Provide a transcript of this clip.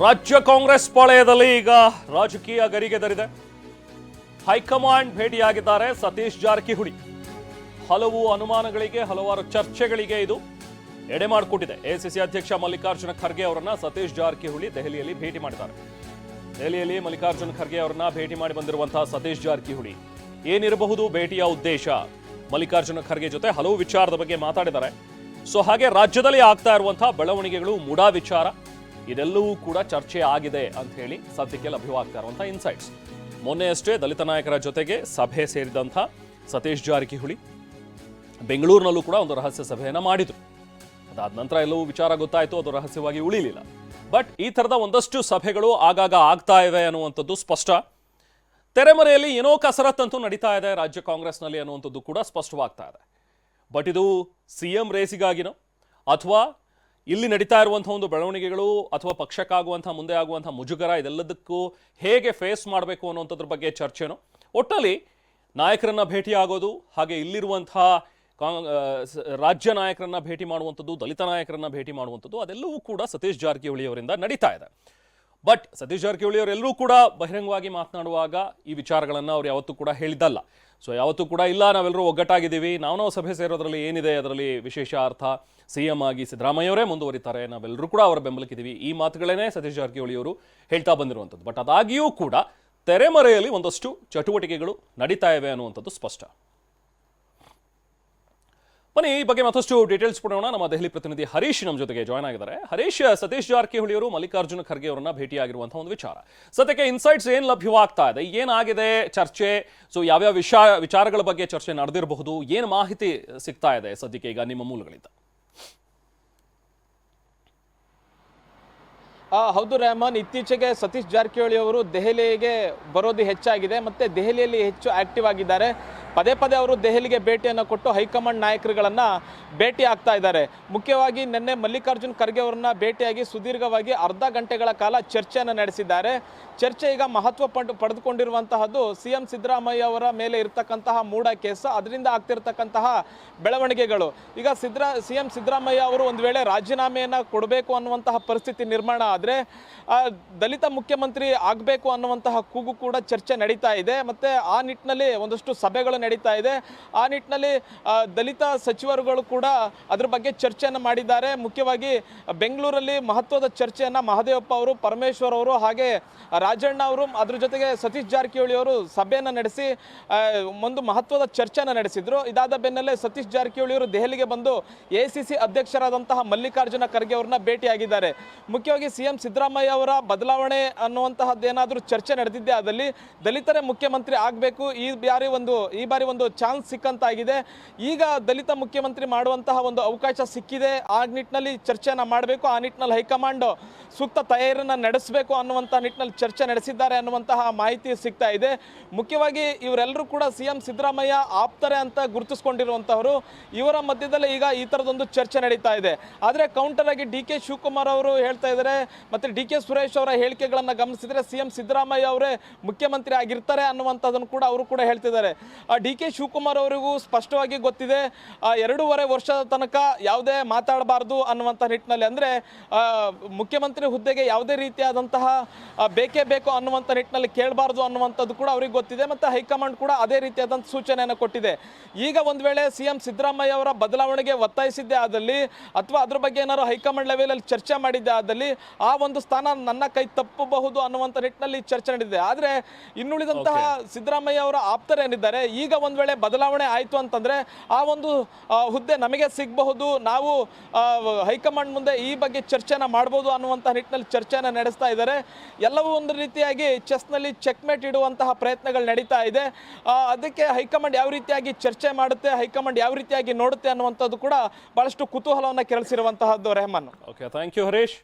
ರಾಜ್ಯ ಕಾಂಗ್ರೆಸ್ ಪಾಳೆಯದಲ್ಲಿ ಈಗ ರಾಜಕೀಯ ಗರಿಗೆದರಿದೆ ಹೈಕಮಾಂಡ್ ಭೇಟಿಯಾಗಿದ್ದಾರೆ ಸತೀಶ್ ಜಾರಕಿಹೊಳಿ. ಹಲವು ಅನುಮಾನಗಳಿಗೆ, ಹಲವಾರು ಚರ್ಚೆಗಳಿಗೆ ಇದು ಎಡೆ ಮಾಡಿಕೊಟ್ಟಿದೆ ಎಸಿಸಿ ಅಧ್ಯಕ್ಷ ಮಲ್ಲಿಕಾರ್ಜುನ ಖರ್ಗೆ ಅವರನ್ನ ಸತೀಶ್ ಜಾರಕಿಹೊಳಿ ದೆಹಲಿಯಲ್ಲಿ ಭೇಟಿ ಮಾಡಿದ್ದಾರೆ. ದೆಹಲಿಯಲ್ಲಿ ಮಲ್ಲಿಕಾರ್ಜುನ ಖರ್ಗೆ ಅವರನ್ನ ಭೇಟಿ ಮಾಡಿ ಬಂದಿರುವಂತಹ ಸತೀಶ್ ಜಾರಕಿಹೊಳಿ ಏನಿರಬಹುದು ಭೇಟಿಯ ಉದ್ದೇಶ? ಮಲ್ಲಿಕಾರ್ಜುನ ಖರ್ಗೆ ಜೊತೆ ಹಲವು ವಿಚಾರದ ಬಗ್ಗೆ ಮಾತಾಡಿದ್ದಾರೆ. ಸೊ ಹಾಗೆ ರಾಜ್ಯದಲ್ಲಿ ಆಗ್ತಾ ಇರುವಂತಹ ಬೆಳವಣಿಗೆಗಳು ಮುಡಾ ವಿಚಾರ. ಇದೆಲ್ಲವೂ ಕೂಡ ಚರ್ಚೆ ಆಗಿದೆ ಅಂತ ಹೇಳಿ ಸದ್ಯಕ್ಕೆ ಲಭ್ಯವಾಗ್ತಾ ಇರುವಂಥ ಇನ್ಸೈಟ್ಸ್ ಮೊನ್ನೆಯಷ್ಟೇ ದಲಿತ ನಾಯಕರ ಜೊತೆಗೆ ಸಭೆ ಸೇರಿದಂಥ ಸತೀಶ್ ಜಾರಕಿಹೊಳಿ ಬೆಂಗಳೂರಿನಲ್ಲೂ ಕೂಡ ಒಂದು ರಹಸ್ಯ ಸಭೆಯನ್ನು ಮಾಡಿದ್ರು. ಅದಾದ ನಂತರ ಎಲ್ಲವೂ ವಿಚಾರ ಗೊತ್ತಾಯಿತು, ಅದು ರಹಸ್ಯವಾಗಿ ಉಳಿಲಿಲ್ಲ. ಬಟ್ ಈ ಥರದ ಒಂದಷ್ಟು ಸಭೆಗಳು ಆಗಾಗ ಆಗ್ತಾ ಇವೆ ಅನ್ನುವಂಥದ್ದು ಸ್ಪಷ್ಟ. ತೆರೆಮರೆಯಲ್ಲಿ ಏನೋ ಕಸರತ್ತಂತೂ ನಡೀತಾ ಇದೆ, ರಾಜ್ಯ ಕಾಂಗ್ರೆಸ್ನಲ್ಲಿ ಅನ್ನುವಂಥದ್ದು ಕೂಡ ಸ್ಪಷ್ಟವಾಗ್ತಾ ಇದೆ. ಬಟ್ ಇದು ಸಿ ಎಂ ರೇಸಿಗಾಗಿನೋ ಅಥವಾ ಇಲ್ಲಿ ನಡೀತಾ ಇರುವಂಥ ಒಂದು ಬೆಳವಣಿಗೆಗಳು ಅಥವಾ ಪಕ್ಷಕ್ಕಾಗುವಂತಹ ಮುಂದೆ ಆಗುವಂಥ ಮುಜುಗರ ಇದೆಲ್ಲದಕ್ಕೂ ಹೇಗೆ ಫೇಸ್ ಮಾಡಬೇಕು ಅನ್ನುವಂಥದ್ರ ಬಗ್ಗೆ ಚರ್ಚೆನೋ. ಒಟ್ಟಲ್ಲಿ ನಾಯಕರನ್ನ ಭೇಟಿ ಆಗೋದು, ಹಾಗೆ ಇಲ್ಲಿರುವಂತಹ ರಾಜ್ಯ ನಾಯಕರನ್ನ ಭೇಟಿ ಮಾಡುವಂಥದ್ದು, ದಲಿತ ನಾಯಕರನ್ನ ಭೇಟಿ ಮಾಡುವಂಥದ್ದು, ಅದೆಲ್ಲವೂ ಕೂಡ ಸತೀಶ್ ಜಾರಕಿಹೊಳಿ ಅವರಿಂದ ನಡೀತಾ ಇದೆ. ಬಟ್ ಸತೀಶ್ ಜಾರಕಿಹೊಳಿ ಅವರೆಲ್ಲರೂ ಕೂಡ ಬಹಿರಂಗವಾಗಿ ಮಾತನಾಡುವಾಗ ಈ ವಿಚಾರಗಳನ್ನು ಅವ್ರು ಯಾವತ್ತೂ ಕೂಡ ಹೇಳಿದ್ದಲ್ಲ. ಸೊ ಯಾವತ್ತೂ ಕೂಡ ಇಲ್ಲ, ನಾವೆಲ್ಲರೂ ಒಗ್ಗಟ್ಟಾಗಿದ್ದೀವಿ. ನಾವು ನಾವು ಸಭೆ ಸೇರೋದ್ರಲ್ಲಿ ಏನಿದೆ ಅದರಲ್ಲಿ ವಿಶೇಷ ಅರ್ಥ. ಸಿ ಎಂ ಆಗಿ ಸಿದ್ದರಾಮಯ್ಯವರೇ ಮುಂದುವರಿತಾರೆ. ನಾವೆಲ್ಲರೂ ಕೂಡ ಅವರ ಬೆಂಬಲಕ್ಕಿದ್ದೀವಿ. ಈ ಮಾತುಗಳೇನೆ ಸತೀಶ್ ಜಾರಕಿಹೊಳಿ ಅವರು ಹೇಳ್ತಾ ಬಂದಿರುವಂಥದ್ದು. ಬಟ್ ಅದಾಗಿಯೂ ಕೂಡ ತೆರೆಮರೆಯಲ್ಲಿ ಒಂದಷ್ಟು ಚಟುವಟಿಕೆಗಳು ನಡೀತಾ ಇವೆ ಅನ್ನುವಂಥದ್ದು ಸ್ಪಷ್ಟ. ಬನ್ನಿ, ಈ ಬಗ್ಗೆ ಮತ್ತಷ್ಟು ಡೀಟೇಲ್ಸ್ ಪಡೋಣ ನಮ್ಮ ದೆಹಲಿ ಪ್ರತಿನಿಧಿ ಹರೀಶ್ ನಮ್ಮ ಜೊತೆಗೆ ಜಾಯ್ನ್ ಆಗಿದ್ದಾರೆ. ಹರೀಶ್, ಸತೀಶ್ ಜಾರಕಿಹೊಳಿ ಅವರು ಮಲ್ಲಿಕಾರ್ಜುನ ಖರ್ಗೆ ಅವರನ್ನ ಭೇಟಿಯಾಗಿರುವಂತಹ ಒಂದು ವಿಚಾರ. ಸದ್ಯಕ್ಕೆ ಇನ್ಸೈಟ್ಸ್ ಏನ್ ಲಭ್ಯವಾಗ್ತಾ ಇದೆ? ಏನಾಗಿದೆ ಚರ್ಚೆ? ಸೊ ಯಾವ್ಯಾವ ವಿಷಯ, ವಿಚಾರಗಳ ಬಗ್ಗೆ ಚರ್ಚೆ ನಡೆದಿರಬಹುದು? ಏನು ಮಾಹಿತಿ ಸಿಗ್ತಾ ಇದೆ ಸದ್ಯಕ್ಕೆ ಈಗ ನಿಮ್ಮ ಮೂಲಗಳಿಂದ? ಹೌದು ರೆಹಮಾನ್, ಇತ್ತೀಚೆಗೆ ಸತೀಶ್ ಜಾರಕಿಹೊಳಿ ಅವರು ದೆಹಲಿಗೆ ಬರೋದು ಹೆಚ್ಚಾಗಿದೆ ಮತ್ತು ದೆಹಲಿಯಲ್ಲಿ ಹೆಚ್ಚು ಆ್ಯಕ್ಟಿವ್ ಆಗಿದ್ದಾರೆ. ಪದೇ ಪದೇ ಅವರು ದೆಹಲಿಗೆ ಭೇಟಿಯನ್ನು ಕೊಟ್ಟು ಹೈಕಮಾಂಡ್ ನಾಯಕರುಗಳನ್ನು ಭೇಟಿ ಆಗ್ತಾ ಇದ್ದಾರೆ. ಮುಖ್ಯವಾಗಿ ನಿನ್ನೆ ಮಲ್ಲಿಕಾರ್ಜುನ್ ಖರ್ಗೆ ಅವರನ್ನ ಭೇಟಿಯಾಗಿ ಸುದೀರ್ಘವಾಗಿ ಅರ್ಧ ಗಂಟೆಗಳ ಕಾಲ ಚರ್ಚೆಯನ್ನು ನಡೆಸಿದ್ದಾರೆ. ಚರ್ಚೆ ಈಗ ಮಹತ್ವ ಪಡ್, ಪಡೆದುಕೊಂಡಿರುವಂತಹದ್ದು ಸಿ ಎಂ ಸಿದ್ದರಾಮಯ್ಯ ಅವರ ಮೇಲೆ ಇರತಕ್ಕಂತಹ ಮೂಡ ಕೇಸ್, ಅದರಿಂದ ಆಗ್ತಿರ್ತಕ್ಕಂತಹ ಬೆಳವಣಿಗೆಗಳು. ಈಗ ಸಿದ್ದರಾ ಸಿ ಎಂ ಸಿದ್ದರಾಮಯ್ಯ ಅವರು ಒಂದು ವೇಳೆ ರಾಜೀನಾಮೆಯನ್ನು ಕೊಡಬೇಕು ಅನ್ನುವಂತಹ ಪರಿಸ್ಥಿತಿ ನಿರ್ಮಾಣ ಆದರೆ ದಲಿತ ಮುಖ್ಯಮಂತ್ರಿ ಆಗಬೇಕು ಅನ್ನುವಂತಹ ಕೂಗು ಕೂಡ ಚರ್ಚೆ ನಡೀತಾ ಇದೆ. ಮತ್ತೆ ಆ ನಿಟ್ಟಿನಲ್ಲಿ ಒಂದಷ್ಟು ಸಭೆಗಳು ನಡೀತಾ ಇದೆ. ಆ ನಿಟ್ಟಿನಲ್ಲಿ ದಲಿತ ಸಚಿವರುಗಳು ಕೂಡ ಅದ್ರ ಬಗ್ಗೆ ಚರ್ಚೆಯನ್ನು ಮಾಡಿದ್ದಾರೆ. ಮುಖ್ಯವಾಗಿ ಬೆಂಗಳೂರಲ್ಲಿ ಮಹತ್ವದ ಚರ್ಚೆಯನ್ನು ಮಹದೇವಪ್ಪ ಅವರು, ಪರಮೇಶ್ವರ್ ಅವರು ಹಾಗೆ ರಾಜಣ್ಣ ಅವರು, ಅದ್ರ ಜೊತೆಗೆ ಸತೀಶ್ ಜಾರಕಿಹೊಳಿ ಅವರು ಸಭೆಯನ್ನು ನಡೆಸಿ ಒಂದು ಮಹತ್ವದ ಚರ್ಚೆಯನ್ನು ನಡೆಸಿದ್ರು. ಇದಾದ ಬೆನ್ನಲ್ಲೇ ಸತೀಶ್ ಜಾರಕಿಹೊಳಿ ಅವರು ದೆಹಲಿಗೆ ಬಂದು ಎ ಸಿ ಸಿ ಅಧ್ಯಕ್ಷರಾದಂತಹ ಮಲ್ಲಿಕಾರ್ಜುನ ಖರ್ಗೆ ಅವರನ್ನ ಭೇಟಿಯಾಗಿದ್ದಾರೆ. ಮುಖ್ಯವಾಗಿ ಸಿ ಎಂ ಸಿದ್ದರಾಮಯ್ಯ ಅವರ ಬದಲಾವಣೆ ಅನ್ನುವಂತಹದ್ದೇನಾದರೂ ಚರ್ಚೆ ನಡೆದಿದ್ದೆ ಅದಲ್ಲಿ ದಲಿತರೇ ಮುಖ್ಯಮಂತ್ರಿ ಆಗಬೇಕು, ಈ ಬಾರಿ ಒಂದು, ಈ ಬಾರಿ ಒಂದು ಚಾನ್ಸ್ ಸಿಕ್ಕಂತಾಗಿದೆ. ಈಗ ದಲಿತ ಮುಖ್ಯಮಂತ್ರಿ ಮಾಡುವಂತಹ ಒಂದು ಅವಕಾಶ ಸಿಕ್ಕಿದೆ. ಆ ನಿಟ್ಟಿನಲ್ಲಿ ಚರ್ಚೆನ ಮಾಡಬೇಕು, ಆ ನಿಟ್ಟಿನಲ್ಲಿ ಹೈಕಮಾಂಡ್ ಸೂಕ್ತ ತಯಾರಿಯನ್ನು ನಡೆಸಬೇಕು ಅನ್ನುವಂಥ ನಿಟ್ಟಿನಲ್ಲಿ ಚರ್ಚೆ ನಡೆಸಿದ್ದಾರೆ ಅನ್ನುವಂತಹ ಮಾಹಿತಿ ಸಿಗ್ತಾ ಇದೆ. ಮುಖ್ಯವಾಗಿ ಇವರೆಲ್ಲರೂ ಕೂಡ ಸಿ ಎಂ ಸಿದ್ದರಾಮಯ್ಯ ಆಪ್ತಾರೆ ಅಂತ ಗುರುತಿಸ್ಕೊಂಡಿರುವಂತಹವರು, ಇವರ ಮಧ್ಯದಲ್ಲಿ ಈಗ ಈ ಥರದೊಂದು ಚರ್ಚೆ ನಡೀತಾ ಇದೆ. ಆದರೆ ಕೌಂಟರ್ ಆಗಿ ಡಿ ಕೆ ಶಿವಕುಮಾರ್ ಅವರು ಹೇಳ್ತಾ ಇದ್ದಾರೆ ಮತ್ತೆ ಡಿ ಕೆ ಸುರೇಶ್ ಅವರ ಹೇಳಿಕೆಗಳನ್ನು ಗಮನಿಸಿದರೆ ಸಿ ಎಂ ಸಿದ್ದರಾಮಯ್ಯ ಅವರೇ ಮುಖ್ಯಮಂತ್ರಿ ಆಗಿರ್ತಾರೆ ಅನ್ನುವಂಥದ್ದನ್ನು ಕೂಡ ಅವರು ಕೂಡ ಹೇಳ್ತಿದ್ದಾರೆ. ಡಿ ಕೆ ಶಿವಕುಮಾರ್ ಅವರಿಗೂ ಸ್ಪಷ್ಟವಾಗಿ ಗೊತ್ತಿದೆ ಎರಡೂವರೆ ವರ್ಷದ ತನಕ ಯಾವುದೇ ಮಾತಾಡಬಾರ್ದು ಅನ್ನುವಂಥ ನಿಟ್ಟಿನಲ್ಲಿ ಅಂದರೆ ಮುಖ್ಯಮಂತ್ರಿ ಹುದ್ದೆಗೆ ಯಾವುದೇ ರೀತಿಯಾದಂತಹ ಬೇಕೇ ಬೇಕು ಅನ್ನುವಂಥ ನಿಟ್ಟಿನಲ್ಲಿ ಕೇಳಬಾರ್ದು ಅನ್ನುವಂಥದ್ದು ಕೂಡ ಅವ್ರಿಗೆ ಗೊತ್ತಿದೆ ಮತ್ತು ಹೈಕಮಾಂಡ್ ಕೂಡ ಅದೇ ರೀತಿಯಾದಂಥ ಸೂಚನೆಯನ್ನು ಕೊಟ್ಟಿದೆ. ಈಗ ಒಂದು ವೇಳೆ ಸಿ ಎಂ ಸಿದ್ದರಾಮಯ್ಯ ಅವರ ಬದಲಾವಣೆಗೆ ಒತ್ತಾಯಿಸಿದ್ದೇ ಆದಲ್ಲಿ ಅಥವಾ ಅದ್ರ ಬಗ್ಗೆ ಏನಾದ್ರು ಹೈಕಮಾಂಡ್ ಲೆವೆಲಲ್ಲಿ ಚರ್ಚೆ ಮಾಡಿದ್ದೆ ಆದಲ್ಲಿ ಆ ಒಂದು ಸ್ಥಾನ ನನ್ನ ಕೈ ತಪ್ಪಬಹುದು ಅನ್ನುವಂಥ ನಿಟ್ಟಿನಲ್ಲಿ ಚರ್ಚೆ ನಡೆದಿದೆ. ಆದರೆ ಇನ್ನುಳಿದಂತಹ ಸಿದ್ದರಾಮಯ್ಯ ಅವರ ಆಪ್ತರೇನಿದ್ದಾರೆ ಈಗ ಒಂದು ವೇಳೆ ಬದಲಾವಣೆ ಆಯಿತು ಅಂತಂದರೆ ಆ ಒಂದು ಹುದ್ದೆ ನಮಗೆ ಸಿಗಬಹುದು. ನಾವು ಆ, ಹೈಕಮಾಂಡ್ ಮುಂದೆ ಈ ಬಗ್ಗೆ ಚರ್ಚೆನ ಮಾಡ್ಬೋದು ಅನ್ನುವಂಥ ನಿಟ್ಟಿನಲ್ಲಿ ಚರ್ಚೆನ ನಡೆಸ್ತಾ ಇದ್ದಾರೆ. ಎಲ್ಲವೂ ಒಂದು ರೀತಿಯಾಗಿ ಚೆಸ್ನಲ್ಲಿ ಚೆಕ್ಮೇಟ್ ಇಡುವಂತಹ ಪ್ರಯತ್ನಗಳು ನಡೀತಾ ಇದೆ. ಆ, ಅದಕ್ಕೆ ಹೈಕಮಾಂಡ್ ಯಾವ ರೀತಿಯಾಗಿ ಚರ್ಚೆ ಮಾಡುತ್ತೆ ಹೈಕಮಾಂಡ್ ಯಾವ ರೀತಿಯಾಗಿ ನೋಡುತ್ತೆ ಅನ್ನುವಂಥದ್ದು ಕೂಡ ಬಹಳಷ್ಟು ಕುತೂಹಲವನ್ನು ಕೆರಳಿಸಿರುವಂತಹದ್ದು Rehman. Okay thank you Harish